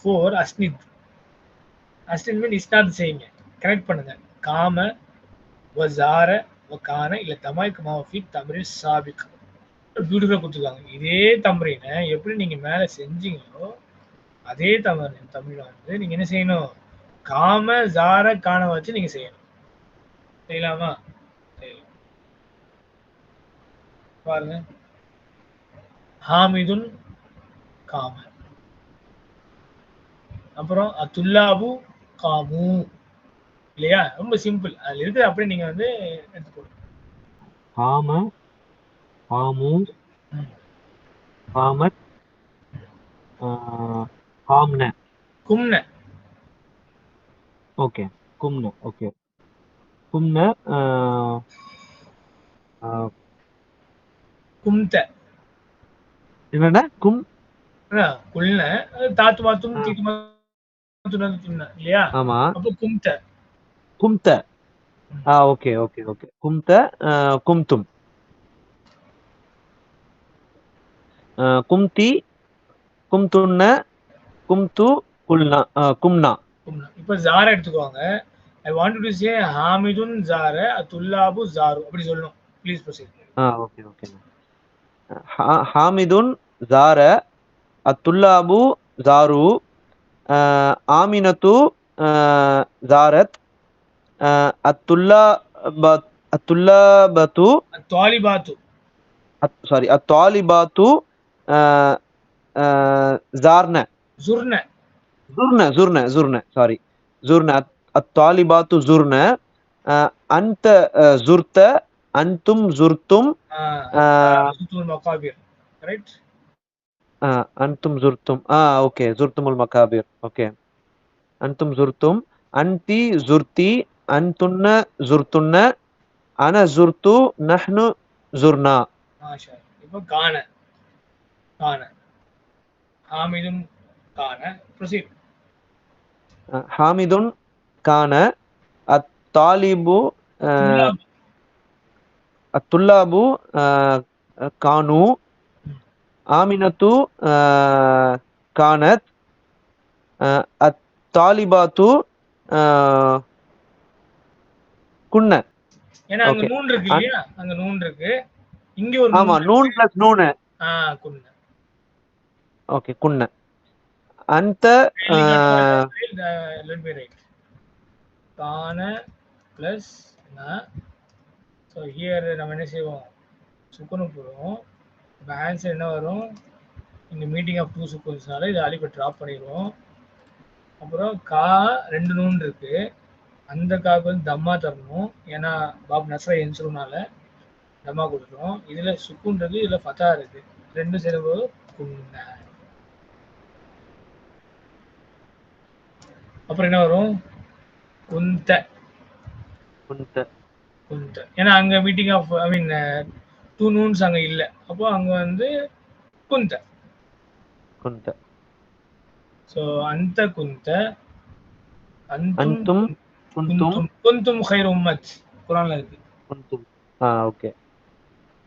Four அஸ்னித் அஸ்னித் மீன் இஸ்னாத் செய்யுங்க correct பண்ணுங்க. காம வசார வக்கான இல்ல தமாய்க்கு மாஃபி தமிழ் சாபிக் பியூட்டிஃபுல்லாக கொடுத்துருக்காங்க. இதே தம்ரீனை எப்படி நீங்க மேல செஞ்சீங்களோ அதே தமிழ் தமிழ் வந்து நீங்க என்ன செய்யணும்? காம ஜார காண வச்சு நீங்க செய்யணும். செய்யலாமா? செய்யலாம். பாருங்க. ஹாமிதுன் காம அப்புறம் அத்துல்லாபு காமு இல்லையா? ரொம்ப சிம்பிள். அதுல இருக்கிற அப்படியே நீங்க வந்து எடுத்து போடுங்க. காம காமு ம். காமத் ஆஹ், காம்ன. ஓகே. கும்ன. ஓகே. கும்ன கும்த. என்னடா கும்? குல்ன. தாத்து மாத்தும் ஆ. இல்லையா? ஆமா. அப்போ கும்த. கும்த. ஆ ஓகே ஓகே ஓகே. கும்த கும்தும். கும்தி கும்துன்ன கும்து குல்னா கும்னா. இப்போ ஜார எடுத்துக்கோங்க. ஐ வாண்ட் டு சே ஹாமிதுன் ஜார அத்துல்லாபு ஜாரு அப்படி சொல்லணும். Please proceed ah okay okay. ஹா- ஹாமிதுன் ஜார அத்துல்லாபு ஜாரு. ஆமினத்து ஜாரத் அத்துல்லா அத்துல்லாபத்து அத்தாலிபாத்து. சாரி அத்தாலிபாத்து ஜார்ன. ஜுர்ன. ஜுர்ன ஜுர்ன ஜுர்ன சாரி ஜுர்ன அத்தாலிபாத்து ஜுர்ன அந்த ஜுர்த்த அன்தும் ஜுர்த்தும் ரைட் அன்தும் ஜுர்த்தும் ஆ ஓகே ஜுர்த்துமுல் மகாபீர். ஓகே. அன்தும் ஜுர்த்தும் அன்தி ஜுர்த்தி அன்துன்ன ஜுர்த்துன்ன அன ஜுர்த்து நஹ்னு ஜுர்னா. இப்போ கான கான ஹாமிதும் கான ப்ரொசீட் ஹாமிதுன் கான அத்தாலிபு அத்துல்லாபு கானு ஆமினத்து கானத் அத் தாலிபாத்து குன்ன. ஏன்னா அங்க நூன் இருக்கு அங்க நூன் இருக்கு. இங்க ஒரு ஆமா நூன் பிளஸ் நூனு. குன்ன. ஓகே குன்ன. அந்த கான பிளஸ் ஹியர் நம்ம என்ன செய்வோம்? சுக்குனு போடுவோம். இப்போ ஆன்சர் என்ன வரும்? இந்த மீட்டிங் ஆஃப் டூ சுக்குன்ஸ்னால இதை அழிப்பை ட்ராப் பண்ணிடுவோம். அப்புறம் கா ரெண்டு நூன் இருக்கு. அந்த காக்கு வந்து தம்மா தரணும். ஏன்னா பாப் நஸ்ரா என்சுனால தம்மா கொடுத்துரும் இதுல சுக்குன்றது இதுல ஃபத்தா இருக்கு. ரெண்டும் சேரும்போது குன்ன. அப்புறம் என்ன வரும்? குந்த குந்த குந்த ஏன்னா அங்க meeting of I mean two nouns அங்க இல்ல. அப்போ அங்க வந்து குந்த. குந்த. ஸோ அந்த குந்த அந்தும் குந்தும். குந்தும் ஹைர் உம்மத். குரான்ல இருக்கு. குந்தும். ஆ ஓகே.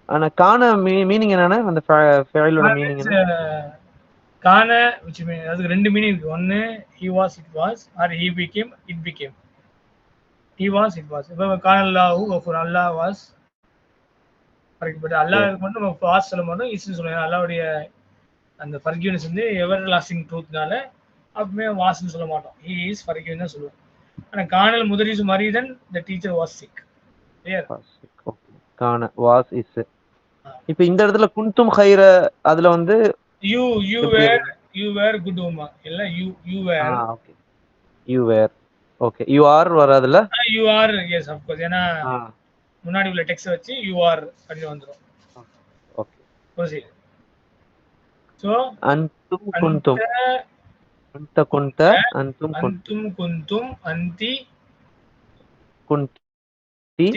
ஆனா காண மீனிங் என்னன்னா அந்த ஃபெயிலோட மீனிங் என்ன கான which mean அதுக்கு ரெண்டு மீனிங் இருக்கு. ஒன்னு he was it was or he became it became. He was it was. இப்போ கான அல்லாஹு கஃபூர் அல்லாஹ் was பட் அல்லாஹ் மட்டும் நம்ம பாஸ் சொல்ல மாட்டோம் இஸ்னு சொல்லுவோம் அல்லாவுடைய அந்த ஃபர்கியூனஸ் வந்து எவர் லாஸ்டிங் ட்ரூத்னால அப்பவுமே வாஸ்ன்னு சொல்ல மாட்டோம். ஹி இஸ் ஃபர்கியூன் தான் சொல்லுவோம். ஆனா காணல் முதலிஸ் மரிதன் the teacher was sick clear காண வாஸ் இஸ் இப்ப இந்த இடத்துல குந்தும் ஹைர அதுல வந்து you you were you were good Uma இல்ல you you were okay you were okay you are வராதுல you are yes of course ஏன்னா முன்னாடி உள்ள டெக்ஸ்ட் வச்சு யூ ஆர் அப்படின்னு வந்துடும் ஓகே ப்ரொசீட் ஸோ அந்தும் குந்தும் அந்த குந்த அந்தும் அந்தும் குந்தும் அந்தி குந்தி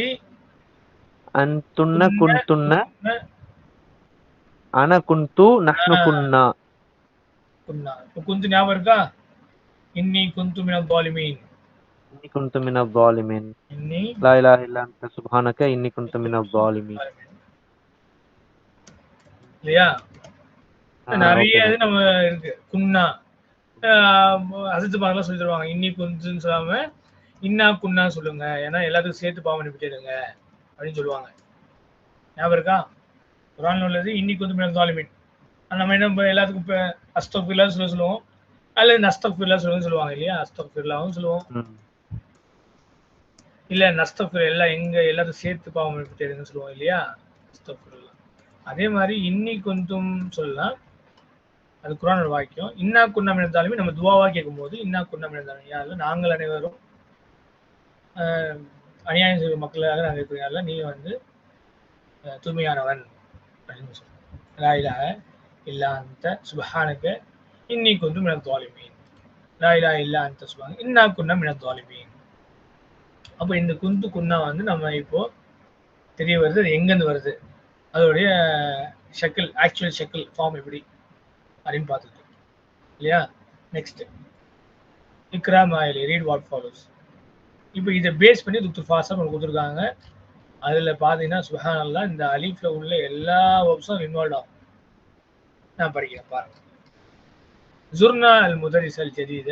அந்துன்ன குந்துன்ன அன குந்து நஹ்னு. குன்னா. குன்னா. குந்து ஞாபகம் இருக்கா? இன்னி குந்து மின பாலிமீன் இன்னி குந்து மின الظالمين இன்னி لا اله الا انت سبحانك اني كنت من الظالمين இல்லையா ஆ, நிறைய okay. இது நம்ம இருக்கு குன்னா அசத்து பாங்கெல்லாம் சொல்லி தருவாங்க இன்னி குஞ்சுன்னு சொல்லாம இன்னா குன்னா சொல்லுங்க ஏன்னா எல்லாத்துக்கும் சேர்த்து பாவம் அனுப்பிட்டேருங்க அப்படின்னு சொல்லுவாங்க ஞாபகம் இருக்கா குரான் உள்ளது இன்னைக்கு வந்து மினல் தாலிமின் நம்ம என்ன இப்ப எல்லாத்துக்கும் இப்போ அஸ்தஃபில்லா சொல்ல சொல்லுவோம் அல்லது நஸ்தஃபில்லா சொல்லுன்னு சொல்லுவாங்க இல்லையா அஸ்தஃபில்லாவும் சொல்லுவோம் ம். இல்ல நஸ்தஃபிர் எல்லாம் எங்க எல்லாத்தையும் சேர்த்து பாவம் அனுப்பிட்டேருங்கன்னு சொல்லுவோம் இல்லையா? அஸ்தஃபிருல்லா அதே மாதிரி இன்னி கொஞ்சம் சொல்லலாம். அது குரானோட வாக்கியம். இன்னா குன்னம் இருந்தாலுமே நம்ம துவாவா கேட்கும்போது இன்னா குன்னம் இருந்தாலும் யாரில் நாங்கள் அனைவரும் அநியாயம் செய்யும் மக்களாக நாங்கள் இருக்கிறதால நீ வந்து தூய்மையானவன் அப்படின்னு சொல்லுவோம் லா இல்லா அந்த சுபஹானக இன்னி குந்து மின தாலிமீன் லா இலாஹ இல்லா அந்த சுபஹான இன்னா குன்னம் மின தாலிமீன் அப்போ இந்த குந்து குன்னா வந்து நம்ம இப்போ தெரிய வருது அது எங்கேருந்து வருது? அதோடைய ஷக்கிள் ஆக்சுவல் ஷக்கிள் ஃபார்ம் எப்படி அப்படின்னு பார்த்துட்டு இல்லையா? நெக்ஸ்ட் இக்ரா மாயிலி ரீட் வாட் ஃபாலோஸ் இப்போ இதை பேஸ் பண்ணி துத்து ஃபாஸ்டாக நம்ம கொடுத்துருக்காங்க. அதில் பார்த்தீங்கன்னா சுஹானல்லா இந்த அலீஃப்ல உள்ள எல்லா வேர்ப்ஸும் இன்வால்வ் ஆகும். நான் படிக்கிறேன் பாருங்கள் ஜுர்னா அல் முதரிசல் ஜதீத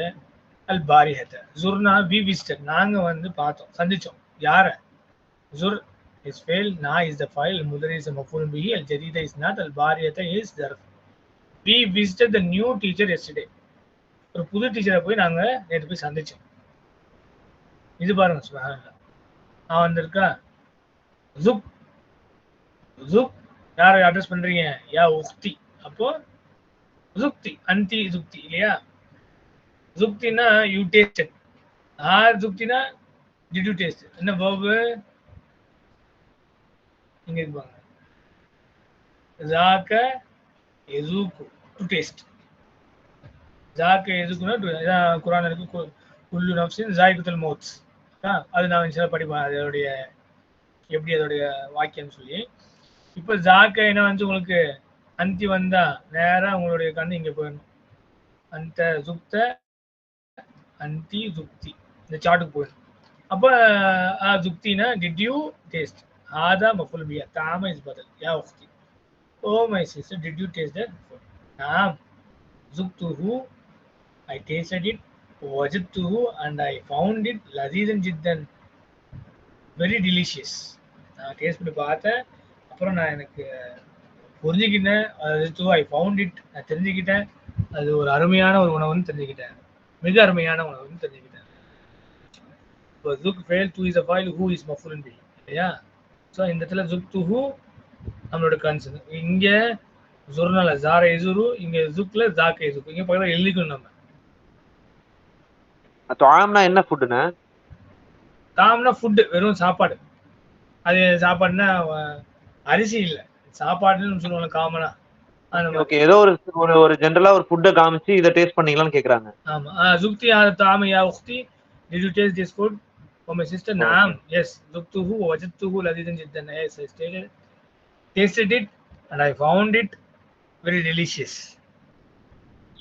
அல் பாரியத்தை ஜுர்னா வி விசிட்டட் நாங்கள் வந்து பார்த்தோம் சந்திச்சோம். யாரை? ஜுர் இஸ் ஃபெயில் நா இஸ் த ஃபைல் முதரிஸ் மஃபூல் பிஹி அல் ஜதீத இஸ் நாட் அல் பாரியத்தை is தர்ஃப். We visited the new teacher yesterday ஒரு புது டீச்சரை போய் நாங்கள் நேற்று போய் சந்திச்சோம். இது பாருங்க சுபஹானல்லாஹ் நான் வந்திருக்கா ஜுக் ஜுக் யாரை அட்ரஸ் பண்றீங்க? யா உக்தி அப்போ ஜுக்தி அந்தி ஜுக்தி இல்லையா? ஜுக்தினா யூ டேஸ்ட் ஆர் ஜுக்தினா டிட் யூ டேஸ்ட் என்ன பாபு இங்க இருப்பாங்க ஜாக்க எதுக்கு டு டேஸ்ட் ஜாக்க எதுக்குன்னா குரான் இருக்கு கு- குல்லு நப்சின் ஜாய்குத்தல் மௌத்ஸ் அது நான் சில படிப்பேன் அதோடைய எப்படி அதோடைய வாக்கியம் சொல்லி. இப்போ ஜாக்க என்ன வந்து உங்களுக்கு அந்தி வந்தா நேரா உங்களுடைய கண்ணு இங்க போயிடணும். அந்த அண்ட் தி துப்தி இந்த சாட்டுக்கு போயிடும் அப்போ துப்தினா டிட் யூ டேஸ்ட் ஆதா மஃபுல் பியா தாம இஸ் பதில். யா உஃப்தி. ஓ my sister did you taste that food நாம் ஜுக்துஹு ஐ டேஸ்டட் இட் வஜத்துஹு அண்ட் ஐ ஃபவுண்ட் இட் லதீதன் ஜித்தன் வெரி டெலிஷியஸ் நான் டேஸ்ட் பண்ணி பார்த்தேன். அப்புறம் நான் எனக்கு புரிஞ்சுக்கிட்டேன். அது ஐ ஃபவுண்ட் இட் நான் தெரிஞ்சுக்கிட்டேன். அது ஒரு அருமையான ஒரு உணவுன்னு தெரிஞ்சுக்கிட்டேன். மிக அருமையான உணவுன்னு தெரிஞ்சுக்கிட்டேன் இப்போ ஜுக் ஃபெயில் டூ இஸ் அ ஃபைல் ஹூ இஸ் மஃபுலன் பி இல்லையா? ஸோ இந்த இடத்துல ஜுக் டு ஹூ நம்மளோட கன்சர்ன் இங்கே ஜுர்னால ஜார எசுரு இங்கே ஜுக்ல ஜாக்க எசுக்கு இங்கே பக்கத்தில் எழுதிக்கணும் நம்ம. தொழாம்னா என்ன ஃபுட்டுண்ணே தாம்னா ஃபுட்டு வெறும் சாப்பாடு. அது சாப்பாடுனா அஹ், அரிசி இல்லை. சாப்பாடுன்னு சொல்லுவாங்க காமனா அந்த மாதிரி ஓகே ஏதோ ஒரு ஒரு ஒரு ஜெனரலா ஒரு ஃபுட்ட காமிச்சு இத டேஸ்ட் பண்ணீங்களான்னு கேக்குறாங்க. ஆமா. ஜுக்தி தாம யா உக்தி did you taste this food for my sister நாம் எஸ் ஜுக்துஹு வஜத்துஹு லதீதன் Jitan yes I stated tasted it and I found it very delicious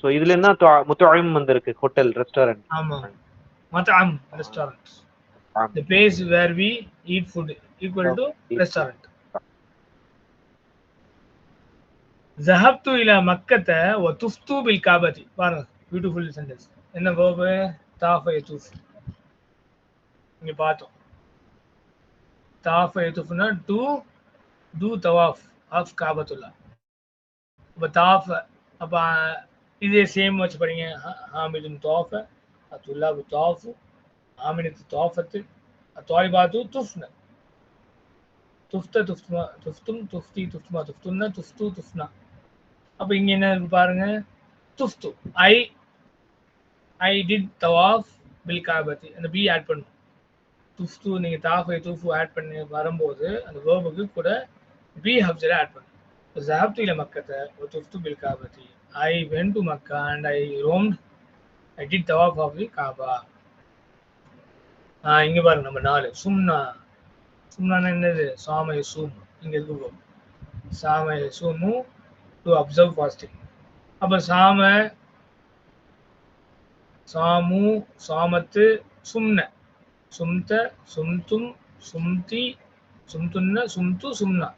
so இதுல என்ன முத்தாயம் வந்திருக்கு ஹோட்டல் ரெஸ்டாரன்ட் ஆமா. மத்தாம் restaurant the place where we eat food equal to restaurant ஜஹப்து இலா மக்கத்தை ஓ துஃப்து பில் காபதி பாருங்க பியூட்டிஃபுல் சென்டென்ஸ் என்ன கோபு? தாஃப யதுஃப் இங்கே பார்த்தோம். தாஃப யதுஃப்னா டு டு தவாஃப் ஆஃப் காபத்துல்லா இப்போ தாஃப் அப்போ இதே சேம் வச்சு பாருங்க ஹாமிதுன் தோஃப அத்துல்லாபு தோஃபு ஹாமினுக்கு தோஃபத்து அத்தாலிபாத்து துஃப்ன துஃப்த துஃப்மா துஃப்தும் துஃப்தி துஃப்மா துஃப்துன்னா துஃப்து துஃப்னா. அப்போ இங்க என்ன இருக்கு பாருங்க? துஃப்து. ஐ ஐ டிட் தவாஃப் பில் காபத்தி அந்த பி ஆட் பண்ணும் துஃப்து நீங்கள் தாஃபை துஃபு ஆட் பண்ணி வரும்போது அந்த வேர்புக்கு கூட பி ஹப்ஜரை ஆட் பண்ணும் ஜஹப்து இல்லை மக்கத்தை ஒரு துஃப்து பில் காபத்தி I went to Mecca and I roam I did தவாஃப் of the Kaaba இங்க பாருங்க நம்ம நாலு. சும்னா சும்னா என்னது? சாமய சூம். இங்கே இருக்கு சாமய சூமும் டு அப்சர்வ் ஃபாஸ்டிங் அப்போ சாம சாமு சாமத்து சும்ன. சும்த சும்தும் சும்தி சும்துன்ன சும்து சும்னா.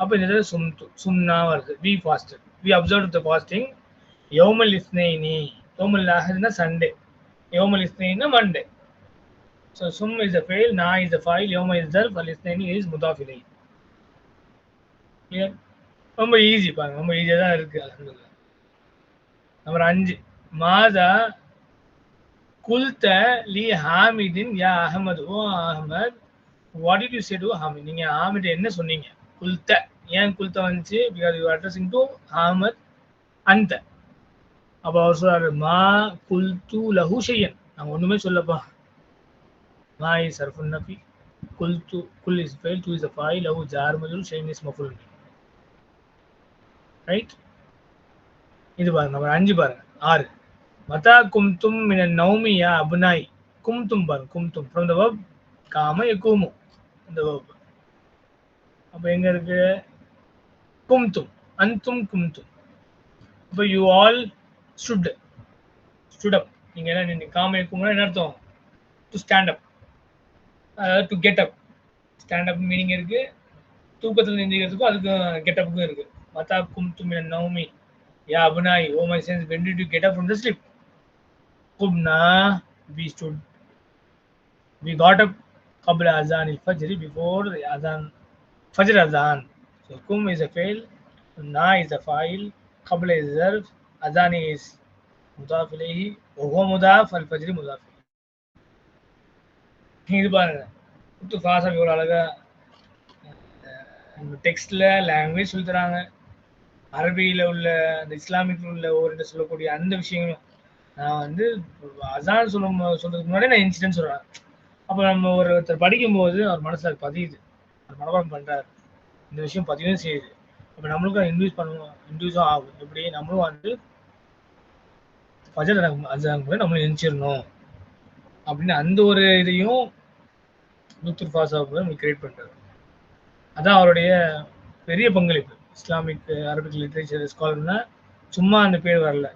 அப்போ இந்த இடத்துல சும்து சும்னா வருது. We fasted we observe the fasting யோமல் இஸ்னேனி. யோமல் அஹத்னா சண்டே யோமல் இஸ்னைனா மண்டே ஸோ சும் இஸ் அ ஃபெயில் நா இஸ் அ ஃபைல் யோம இஸ் தர் ஃபல் இஸ்னேனி இஸ் முதாஃபிலை கிளியர் ரொம்ப ஈஸி பாருங்க ரொம்ப ஈஸியாக தான் இருக்கு அல்ஹம்துலில்லாஹ் நம்பர் அஞ்சு மாதா குல்த லி ஹாமிதின் யா அஹமது ஓ Ahmed what it you say to Hamid நீங்க ஹாமிட் என்ன சொன்னீங்க? குல்த. ஏன் குல்த வந்துச்சு? Because you addressing to Hamid அந்த அப்ப அவர் சொல்றாரு மா குல்து லஹு செய்யன் நான் ஒண்ணுமே சொல்லப்பா. மா இஸ் சர்ஃபுன் நபி குல்து குல் இஸ் ஃபைல் டு இஸ் அ ஃபாய் லஹு ஜார் மஜ்ரூர் ஷைன் இஸ் நபி ரைட் இது பாருங்க நம்ம அஞ்சு பாருங்க. ஆறு. மதா கும்தும் மின நௌமியா அபுனாய். கும்தும் பாருங்க கும்தும். ஃப்ரம் த வப் காம எக்கூமு இந்த வப் அப்போ எங்க இருக்கு? கும்தும். அந்தும் கும்தும். அப்போ you all stood stood up நீங்க என்ன காம யகூமுனா என்ன அர்த்தம்? டு ஸ்டாண்ட் அப் அதாவது to get up stand up meaning இருக்கு. தூக்கத்தில் நிந்திக்கிறதுக்கும் அதுக்கும் கெட்டப்புக்கும் இருக்குது இருக்கு. மதா கும்தும் மின நௌமி யா அபுனாய் oh my sense when did you get up from the sleep qumna we stood we got up qabla azan al-fajr before the azan fajr azan so kum is a fail na is a fa'il qabla is zarf azan is mudaf ilayhi wa huwa mudaf al-fajr mudaf இது பாருங்க குத்து ஃபாசம் இவ்வளோ அழகா டெக்ஸ்ட்ல language சொல்லி தராங்க அரபியில உள்ள அந்த இஸ்லாமிக் உள்ள ஒரு சொல்லக்கூடிய அந்த விஷயங்களும் நான் வந்து அசான் சொல்லும் சொல்றதுக்கு முன்னாடி நான் இன்சிடென்ட் சொல்றேன். அப்போ நம்ம ஒருத்தர் படிக்கும்போது அவர் மனசுல பதியுது. அவர் மனப்பாடம் பண்றாரு. இந்த விஷயம் பதிவும் செய்யுது. அப்போ நம்மளுக்கும் இன்டியூஸ் பண்ணுவோம். இன்டியூஸும் ஆகும். எப்படி நம்மளும் வந்து ஃபஜர் அசான் கூட நம்மளும் எந்திரிச்சிடணும் அப்படின்னு அந்த ஒரு இதையும் நூத்தூர் ஃபாசா கிரியேட் பண்றாரு அதான் அவருடைய பெரிய பங்களிப்பு. இஸ்லாமிக் அரபிக் லிட்ரேச்சர் ஸ்காலர்னா சும்மா அந்த பேர் வரல.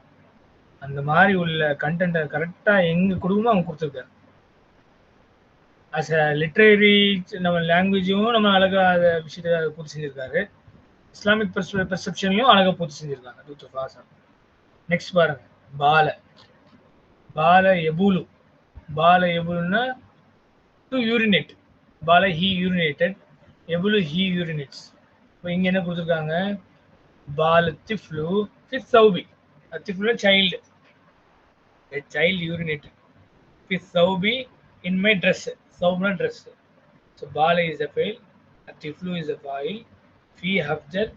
அந்த மாதிரி உள்ள கண்டென்ட்டை கரெக்டாக எங்க கொடுக்கணுமோ அவங்க கொடுத்துருக்காரு அஸ் அ லிட்ரரி நம்ம லாங்குவேஜும் நம்ம அழகா அதை விஷயத்தை பூர்த்தி செஞ்சிருக்காரு. இஸ்லாமிக் பெர்செப்ஷன்லையும் அழகா பூர்த்தி செஞ்சிருக்காங்க. டூ ஃபாசா நெக்ஸ்ட் பாருங்க. பால. பால எபுலு. பால எபுலுன்னா டு யூரினேட் பால ஹீ யூரினேட்டட் எபுலு ஹீ யூரினேட்ஸ் இப்போ இங்க என்ன கொடுத்துருக்காங்க? பால் திஃப்லு ஃபிஸ் சௌபி. திஃப்லு சைல்டு. சைல்டு யூரினேட் ஃபிஸ் சௌபி இன் மை ட்ரெஸ் சௌப்னா ட்ரெஸ் ஸோ பால இஸ் அ ஃபெயில் திஃப்லு இஸ் அ ஃபாயில் ஃபி ஹப்ஜர்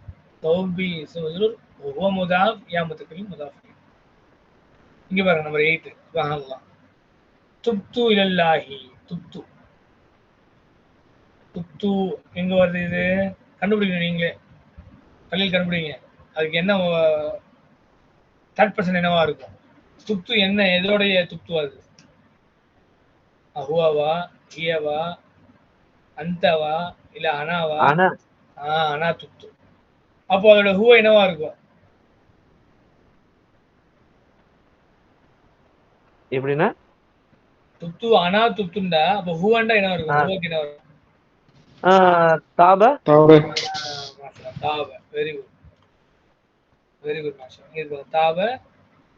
சௌபி இஸ் மஜ்ரூர் ஓ முதாஃப் யா முதாஃப். இங்க பாருங்க நம்பர் எயிட் வாங்கலாம் துப்து இலல்லாஹி. துப்து. துப்து. எங்க வருது இது? கண்டுபிடிக்கணும் நீங்களே. பள்ளியில் கண்டுபிடிங்க. அதுக்கு என்ன தேர்ட் பர்சன் என்னவா இருக்கும்? துப்து என்ன எதோடைய துப்து அது? அஹுவாவா ஹியவா அந்தவா இல்ல அனாவா? ஆனா ஆ அனா துப்து அப்போ அதோட ஹுவ என்னவா இருக்கும்? எப்படின்னா? துப்து அனா துப்துண்டா அப்போ ஹுவண்டா என்னவா இருக்கும். ஹுவக்கு என்னவா இருக்கும்? ஆஹ் தாப? தாப. தாப. வெரி குட் வெரி குட் மாஷா தாப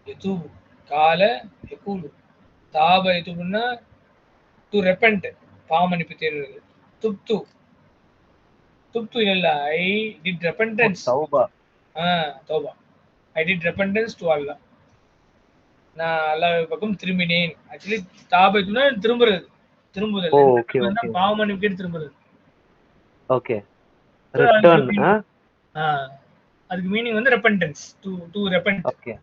யதூபு கால யகூலு தாப யதூபுன்னா டு ரெப்பன்ட் பாவமன்னிப்பு தேடுறது. துப்து. துப்து இல்ல ஐ டிட் ரெப்பன்டன்ஸ் தௌபா. ஆ தௌபா. ஐ டிட் ரெப்பன்டன்ஸ் டு அல்லாஹ் நான் அல்லாஹ் பக்கம் திரும்பினேன். ஆக்சுவலி தாப யதூப்னா திரும்புறது. திரும்புதல். கேட்டு திரும்புறது. ஓகே. ரிட்டர்ன் அதுக்கு மீனிங் வந்து repentance to to repent okay.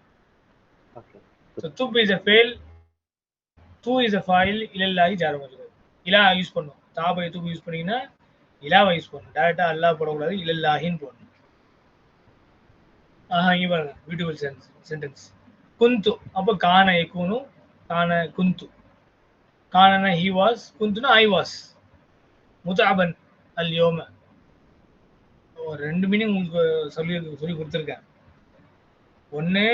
Okay. So துப் is a ஃபெயில் டூ இஸ் அ ஃபைல் இலல்லாஹி ஜார மஜ்ரூர் இலா யூஸ் பண்ணும். தாபை தூக்கு யூஸ் பண்ணீங்கன்னா இலாவை யூஸ் பண்ணணும் டேரக்டா அல்லாஹ் போடக்கூடாது இலல்லாஹின்னு போடணும். ஆஹா இங்க பாருங்க. பியூட்டிஃபுல் சென்ஸ் சென்டென்ஸ் குந்து. அப்போ கான எக்கூனு கான குந்து. கானனா ஹி வாஸ் குந்துனா ஐ வாஸ் முதாபன். அல்யோம ஒரு ரெண்டு மீனிங் உங்களுக்கு சொல்லி சொல்லி கொடுத்துருக்கேன். ஒன்று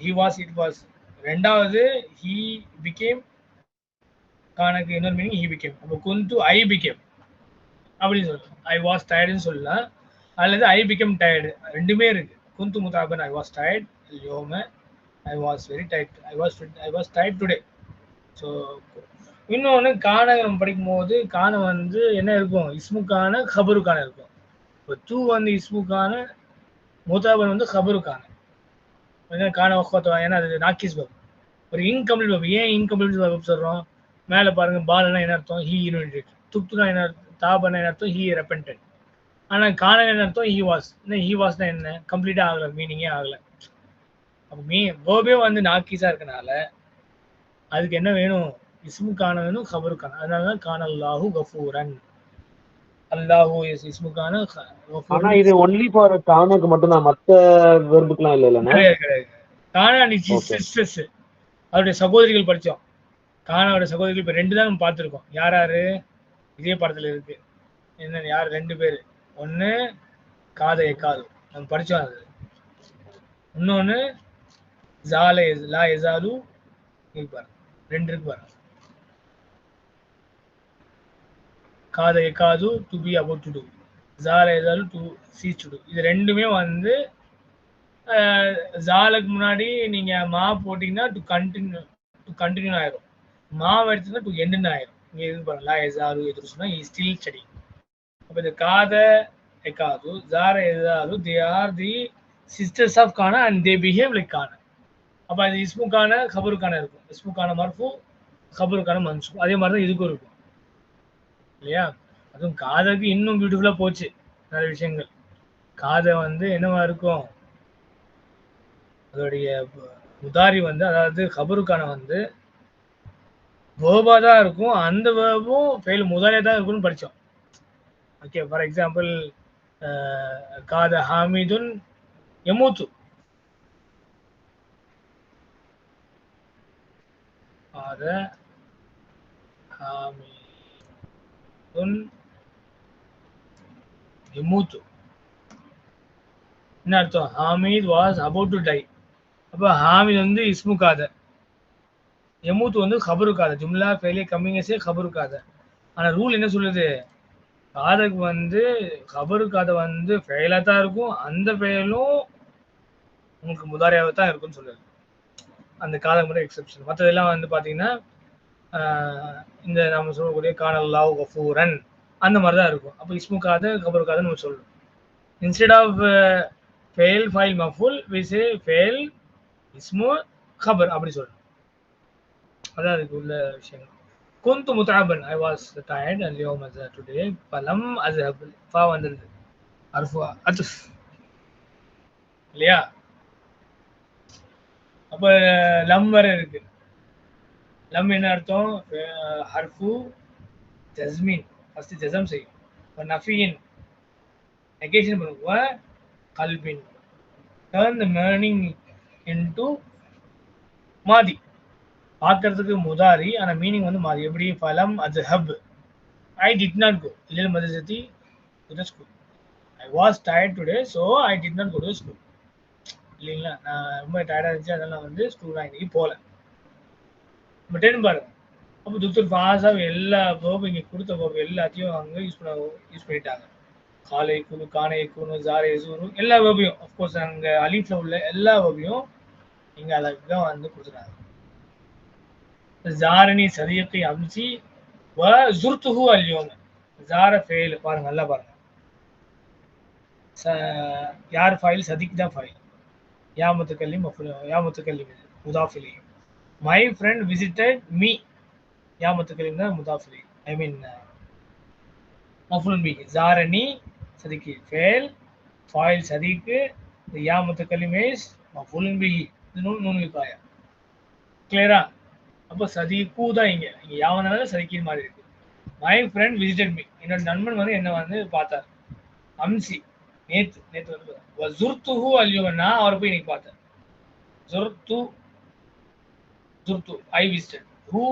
ஹி வாஸ் இட் வாஸ் ரெண்டாவது ஹி பிகேம் கானக்கு இன்னொரு மீனிங் ஹி பிகேம் அப்போ குந்து ஐ பிகேம் அப்படின்னு சொல்லலாம். ஐ வாஸ் டயர்டுன்னு சொல்லலாம். அல்லது ஐ பிகேம் டயர்டு ரெண்டுமே இருக்கு. குந்து முதாபன் I was tired யோம I was very tight I was I was tight today so இன்னொன்று காண நம்ம படிக்கும்போது கான வந்து என்ன இருக்கும்? இஸ்முக்கான ஹபருக்கான இருக்கும். இப்போ தூ வந்து இஸ்முக்கான முதாபன் வந்து ஹபருக்கான ஏன்னா காண ஏன்னா அது நாக்கிஸ் பப். ஒரு இன்கம்ப்ளீட் பப். ஏன் இன்கம்ப்ளீட் பப் சொல்கிறோம் மேலே பாருங்க பால்னா என்ன அர்த்தம்? ஹீ யூனிட் துப்துனா என்ன அர்த்தம்? தாபனா என்ன அர்த்தம்? ஹீ ரெப்பன்டட் ஆனால் காண என்ன அர்த்தம்? ஹீ வாஸ் இன்னும் ஹீ வாஸ்னா என்ன? கம்ப்ளீட்டாக ஆகலை. மீனிங்கே ஆகலை. அப்போ மீ கோபே வந்து நாக்கிஸாக இருக்கனால அதுக்கு என்ன வேணும்? இஸ்மு காண வேணும் காண அதனால தான் காண அல்லாஹு கஃபூரன். அல்லாஹு இஸ் இஸ்மு காண ஹ- ஆனா கஃபூரன் இது ஒன்லி ஃபார் கானுக்கு மட்டும் தான் மத்த வெர்புக்குலாம் இல்ல இல்லண்ணா கிடையாது கிடையாது. Okay. சிஸ்டர்ஸ் அவருடைய சகோதரிகள் படித்தோம் கானாவோட சகோதரிகள் இப்போ ரெண்டு தான் நம்ம பார்த்துருக்கோம். யார் யாரு? இதே படத்தில் இருக்கு. என்ன யார்? ரெண்டு பேர். ஒன்று காதை எக்காது. நம்ம படித்தோம் அது. இன்னொன்று ஜால எஸ்- லா எசாலு இருக்கு பாருங்க ரெண்டு இருக்கு பாருங்க காதை எக்காது to be about to do ஜால to cease to do இது ரெண்டுமே வந்து ஜாலுக்கு முன்னாடி நீங்க மா போட்டீங்கன்னா டு கண்டினியூ டு கண்டினியூ ஆயிரும். மா எடுத்தீங்கன்னா டு எண்டுன்னு ஆயிரும். நீங்க எதுவும் பண்ணலாம் லா எசாலு எது சொன்னா ஸ்டில் ஸ்டடி அப்ப இந்த காத எக்காது ஜார எசாலு they are the sisters of Ghana and they behave like கானா அப்ப அது இஸ்முக்கான கபருக்கான இருக்கும். இஸ்முக்கான மர்ஃபு கபருக்கான மன்சு அதே மாதிரி தான் இதுக்கும் இருக்கும். இல்லையா? அதுவும் காதக்கு இன்னும் பியூட்டிஃபுல்லா போச்சு நிறைய விஷயங்கள். காதை வந்து என்னவா இருக்கும்? அதோடைய உதாரி வந்து அதாவது கபருக்கான வந்து வேர்பா தான் இருக்கும் அந்த வேர்பும் ஃபெயில் முதலே தான் இருக்கும்னு படித்தோம் ஓகே ஃபார் எக்ஸாம்பிள் காத ஹாமிதுன் எமூத்து காத ஹாமி எமூத்து என்ன அர்த்தம் Hamid was about to die அப்போ ஹாமித் வந்து இஸ்மு காத. எமூத் வந்து கபரு காத. ஜும்லா ஃபெயிலே கம்மிங்கஸே கபரு காத. ஆனால் ரூல் என்ன சொல்லுது? காதக்கு வந்து கபரு காதை வந்து ஃபெயிலாக தான் இருக்கும். அந்த ஃபெயிலும் உங்களுக்கு முதாரியாக தான் இருக்கும்னு சொல்லுது. அந்த காதம் மட்டும் எக்ஸெப்ஷன் மற்றதெல்லாம் வந்து பார்த்தீங்கன்னா இந்த நம்ம சொல்லக்கூடிய கானல்லாஹ் கஃபூரன் அந்த மாதிரி தான் இருக்கும். அப்போ இஸ்மு காத கபர் காத நம்ம சொல்லணும் இன்ஸ்டெட் ஆஃப் ஃபெயில் ஃபைல் மஃபுல் விஸ் ஃபெயில் இஸ்மு கபர் அப்படி சொல்லணும் அதான் அதுக்கு உள்ள விஷயங்கள். குந்து முத்தாபன் ஐ வாஸ் டயர்ட் அண்ட் லியோ மசா டுடே பலம் அசஹப் ஃபா வந்திருந்தது அர்ஃபா அத்துஃப் இல்லையா? அப்போ லம் வர இருக்குது லம் என்ன அர்த்தம் ஹர்ஃபு ஜஸ்மின் ஃபஸ்ட்டு ஜசம் செய்யும் இப்போ நஃபியின் நெகேஷன் பண்ணுவ கல்பின் டர்ன் த மேர்னிங் இன்டு மாதி பார்க்கறதுக்கு முதாரி ஆனால் மீனிங் வந்து மாறி எப்படி ஃபலம் அது ஹப் ஐ டிட் நாட் கோ இல்ல மதசதி to the school I was tired today so I did not go to school இல்லைங்களா நான் ரொம்ப டயர்டாக இருந்துச்சு அதெல்லாம் நான் வந்து ஸ்கூல் நான் இன்னைக்கு போகல பட் பாருங்க அப்போ துக்தர் ஃபாஸாக எல்லா போகும் இங்கே கொடுத்த வேர்பு எல்லாத்தையும் அவங்க யூஸ் பண்ண யூஸ் பண்ணிட்டாங்க. காலை குழு கானை குழு ஜாரை சூரு எல்லா வேர்பையும் அஃப்கோர்ஸ் அங்கே அலீஃபில் உள்ள எல்லா வேர்பையும் இங்கே அழகாக வந்து கொடுத்துட்டாங்க. ஜாரணி சதியத்தை அம்சி வ ஜுர்துஹு அல்யோம் ஜார ஃபெயில் பாருங்க நல்லா பாருங்க. ச- யார் ஃபைல் சதிக் தான் ஃபைல் யாமத்து முத்துக்கல்லிம் யா முத்துக்கல்லிம் இது முதாஃபிலி மை ஃப்ரெண்ட் விசிட்டட் மீ யா முத்துக்கல்லிம் தான் ஐ மீன் மஃபுலன் பி ஜாரணி சதிக்கு ஃபேல் ஃபாயில் சதிக்கு யா முத்துக்கல்லிம் மஃபுலன் பி இது நூல் நூன் விகாயா கிளியரா அப்போ சதிக்கு தான் இங்கே. இங்கே யாவனால சதிக்கு மாதிரி இருக்கு. மை ஃப்ரெண்ட் விசிட்டட் மீ என்னோட நண்பன் வந்து என்ன வந்து பார்த்தார்? அம்சி. நேத்து நேத்து வந்து ஜுர்துஹு நான் அவரை போய் இன்னைக்கு பார்த்தேன் ஜுர்து زرت I visited who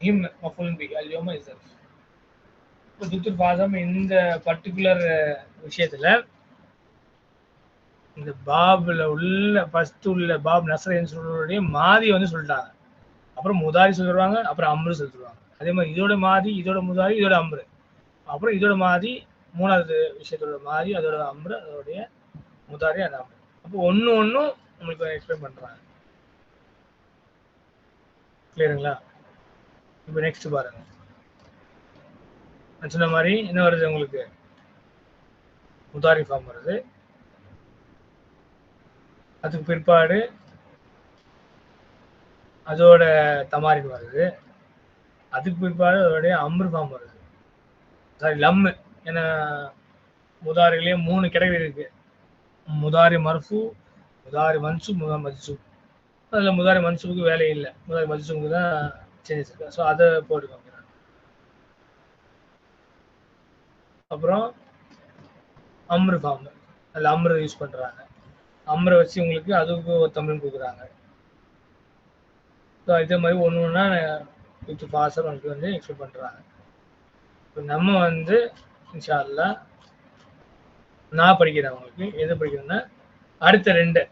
him مفعول به اليوم is இப்போ துத்துர் பாதம் இந்த பர்டிகுலர் விஷயத்துல இந்த பாப்ல உள்ள ஃபர்ஸ்ட் உள்ள பாப் நசரேன் சொல்றதுடைய மாதி வந்து சொல்லிட்டாங்க. அப்புறம் முதாரி சொல்லிடுவாங்க அப்புறம் அம்ரு சொல்லிடுவாங்க அதே மாதிரி இதோட மாதி இதோட முதாரி இதோட அம்ரு. அப்புறம் இதோட மாதி மூணாவது விஷயத்தோட மாதி அதோட அம்ரு அதோடைய முதாரி அந்த அம்ரு. அப்போ ஒன்று ஒன்றும் உங்களுக்கு எக்ஸ்பிளைன் பண்ணுறாங்க கிளியருங்களா இப்போ நெக்ஸ்ட் பாருங்க. நான் சொன்ன மாதிரி என்ன வருது உங்களுக்கு? முதாரி ஃபார்ம் வருது. அதுக்கு பிற்பாடு அதோட தமாரின் வருது. அதுக்கு பிற்பாடு அதோடைய அம்ரு ஃபார்ம் வருது. சாரி லம்மு ஏன்னா முதாரிலேயே மூணு கேட்டகரி இருக்கு. முதாரி மர்ஃபு முதாரி மன்சு முதா மஜ்சு அதில் முதாரி மன்சூபுக்கு வேலை இல்லை. முதாரி மஜ்சூமுக்கு தான் சேஞ்சஸ் இருக்கு. ஸோ அதை போட்டுக்கோங்க. அப்புறம் அம்ரு ஃபார்ம் அதில் அம்ரு யூஸ் பண்ணுறாங்க அம்ரை வச்சு உங்களுக்கு அதுக்கு ஒரு தமிழ் கொடுக்குறாங்க. ஸோ இதே மாதிரி ஒன்று ஒன்றா வித் ஃபாஸ்டர் உங்களுக்கு வந்து எக்ஸ்பிளைன் பண்ணுறாங்க இப்போ நம்ம வந்து இன்ஷா அல்லாஹ் நான் படிக்கிறேன் உங்களுக்கு. எது படிக்கிறேன்னா அடுத்த ரெண்டு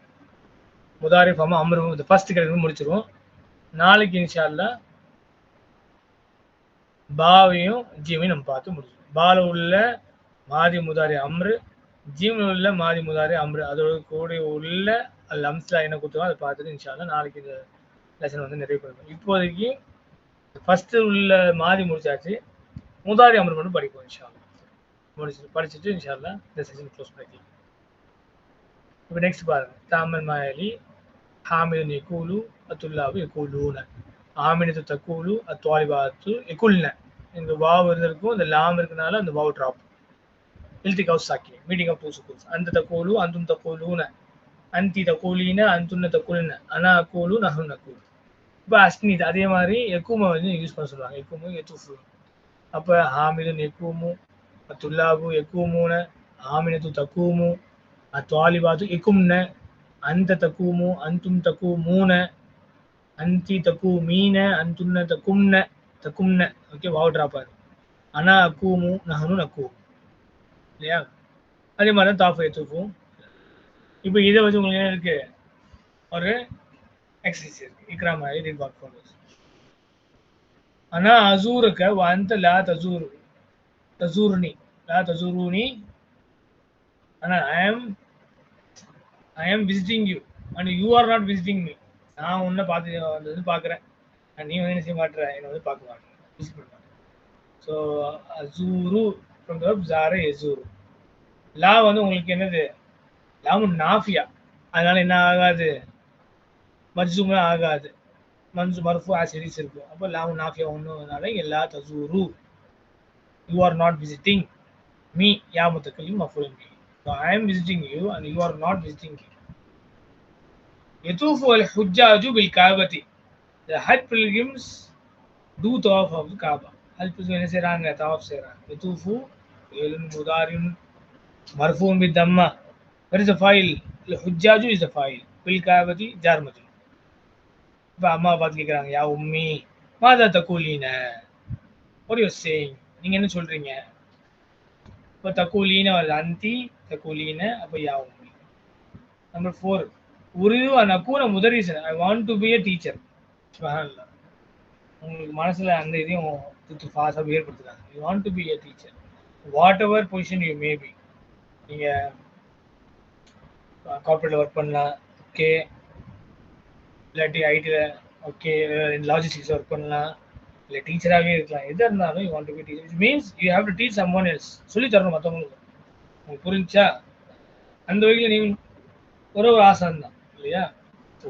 முதாரி ஃபார்ம் அமரும் இந்த ஃபர்ஸ்ட் கிடையாது முடிச்சிருவோம். நாளைக்கு இன்ஷால்ல பாவையும் ஜீவையும் நம்ம பார்த்து முடிச்சிடும் பால உள்ள மாதி முதாரி அம்ரு ஜீவன் உள்ள மாதி முதாரி அம்ரு அதோட கூட உள்ள அல்ல அம்ஸ்லா என்ன கொடுத்தோம் அதை பார்த்துட்டு இன்ஷால்ல நாளைக்கு இந்த லெசன் வந்து நிறைவு பண்ணுவோம். இப்போதைக்கு ஃபர்ஸ்ட் உள்ள மாதி முடிச்சாச்சு. முதாரி அமர் மட்டும் படிப்போம் இன்ஷா அல்லாஹ் முடிச்சுட்டு படிச்சுட்டு இன்ஷால்லா இந்த செஷன் க்ளோஸ் பண்ணிக்கலாம். இப்போ நெக்ஸ்ட் பாருங்க தாமல் மாயலி ஹாமிதன் எக்கூலு அத்துல்லாவு எக்கூலூன ஆமினத்து தக்கூலு அத்வாலிபாத்து எக்குல்ன இந்த வாவ் இருந்திருக்கும் இந்த லாம் இருக்கனால அந்த வாவ் ட்ராப் இல்திக் ஹவுஸ் சாக்கி மீட்டிங் ஆஃப் டூ கூல்ஸ் அந்த தக்கூலு அந்தும் தக்கூலூன அந்தி தக்கூலின அந்துன்ன தக்கூலின அனா அக்கூலு நஹு நக்கூலு இப்போ அஸ்னித் அதே மாதிரி எக்குமை வந்து யூஸ் பண்ண சொல்லுவாங்க எக்குமு எத்துஃபு அப்போ ஹாமிதுன் எக்குமு அத்துல்லாபு எக்குமூன ஆமினத்து தக்கூமு அத்வாலிபாத்து இக்கும்ன அந்த தக்கூமு அந்தும் தக்கூ மூன அந்தி தக்கூ மீன அந்துன்ன தக்கும்ன தக்கும்ன ஓகே வாவ் ட்ராப் அனா அக்கூமு நஹனு நக்கூ இல்லையா? அதே மாதிரி தான் தாஃப் எத்துஃபும் இப்போ இதை வச்சு உங்களுக்கு என்ன இருக்கு? ஒரு எக்ஸசைஸ் இருக்கு. இக்ரா மாதிரி ரீட் பாக் ஃபோட்டோஸ் ஆனா அசூருக்க அந்த லா தசூர். தசூர்னி. லா தசூருனி. ஆனா I am I am visiting you and you are not visiting me நான் உன்னை பார்த்து வந்து பார்க்குறேன். நீ வந்து என்ன செய்ய மாட்டேற? என்னை வந்து பார்க்க மாட்டேன் விசிட் பண்ண மாட்டேன் ஸோ அசூரு ஃப்ரம் த ஜார எசூரு லா வந்து உங்களுக்கு என்னது? லாமு நாஃபியா அதனால என்ன ஆகாது? மஜ்சூம்லாம் ஆகாது. மன்சு மர்ஃபு ஆசிரிஸ் இருக்கும். அப்போ லாமு நாஃபியா ஒன்றுனால எல்லா தசூரு you are not visiting me yeah me மஃபுல் me so I am visiting you and you are not visiting me يطوف الحجاج بالكعبة the Hajj pilgrims do tawaf of the Kaaba Hajj pilgrims என்ன செய்றாங்க தவாஃப் செய்றாங்க يطوف فعل مضارع مرفوع بالضمة where is the file الحجاج is the file بالكعبة جار مجرور இப்போ அம்மா பார்த்து கேட்குறாங்க யா உம்மி மாதா தக்கூலீன what you saying நீங்க என்ன சொல்றீங்க இப்போ தக்கூலீன வருது அந்தி தக்கூலீன அப்போ யா நம்பர் ஃபோர் உருது அனக்கூன முதரீசன் I want to be a teacher உங்களுக்கு மனசுல அந்த இதையும் துத்து ஃபாஸ்டாக ஏற்படுத்துறாங்க you want to be a teacher whatever position you may be நீங்க கார்பரேட்ல ஒர்க் பண்ணலாம். ஓகே இல்லாட்டி ஐடியில் ஓகே லாஜிஸ்டிக்ஸ் ஒர்க் பண்ணலாம். இல்லை டீச்சராகவே இருக்கலாம். எதாக இருந்தாலும் you want to be teacher means you have to teach someone else சொல்லி தரணும் மற்றவங்களுக்கு உங்களுக்கு புரிஞ்சா அந்த வகையில் நீ ஒரு ஒரு ஆசை தான் இல்லையா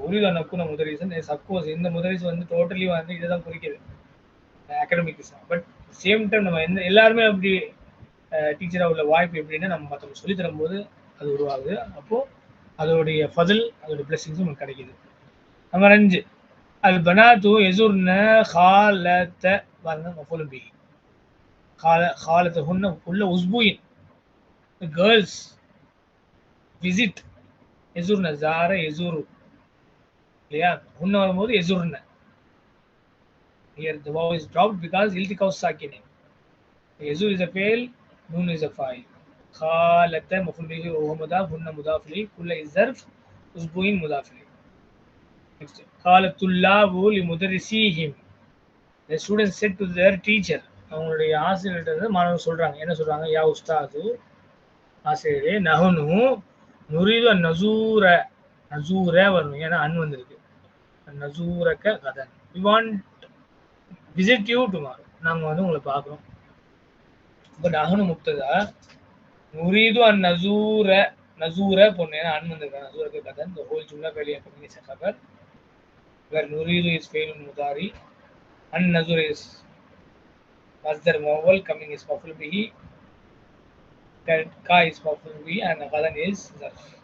உரித நக்குன முதலீசன் சப்போஸ் இந்த முதலீசு வந்து டோட்டலி வந்து இதை தான் குறிக்குது அகடமிக்ஸ் பட் சேம் டைம் நம்ம எந்த எல்லாருமே அப்படி டீச்சராக உள்ள வாய்ப்பு எப்படின்னா நம்ம மற்றவங்க சொல்லி தரும்போது அது உருவாகுது. அப்போது அதோடைய ஃபதில் அதோடைய பிளெஸிங்ஸும் நமக்கு கிடைக்குது. நம்பர் அஞ்சு அல் பனாத்து எசுர்ன ஹாலத்தை பாருங்க மஃபூலும் பி கால காலத்தை உள்ள உஸ்பூயின். The girls விசிட் எசூர்ன ஜார எசூரு இல்லையா உன்ன வரும்போது எசூர்ன Here the vowel is dropped because Iltikaw Sakinin. Yazur is a fail, Nun is a file. Khalata Mafulbihi Ohmada, Hunna Mudafli, Kulla is Zarf, Usbuin Mudafli. Next, Khalatullahu li mudarisihim. The students said to their teacher, அவங்களுடைய ஆசிரியர்கிட்ட மாணவர் சொல்றாங்க என்ன சொல்றாங்க யா உஸ்தாது ஆசிரியரே நகனு நுரித நசூர நசூர வரணும் ஏன்னா an வந்திருக்கு. நசூரக்க கதன். We want visit you tomorrow நாங்கள் வந்து உங்களை பார்க்குறோம். இப்போ நகனு முக்ததா நுரிது அன் நசூர நசூர பொண்ணு. ஏன்னா அன் வந்திருக்காங்க நசூரக்க கதன். இந்த ஹோல் ஜும்லா வெளியே பண்ணி இஸ் கபர். வேர் நுரீது இஸ் ஃபெயிலுன் முதாரி. அன் நசூர் இஸ் மஸ்தர் மோவல் கம்மிங் இஸ் மஃபுல் that guy is for Purvi and Nagalan is Zarf.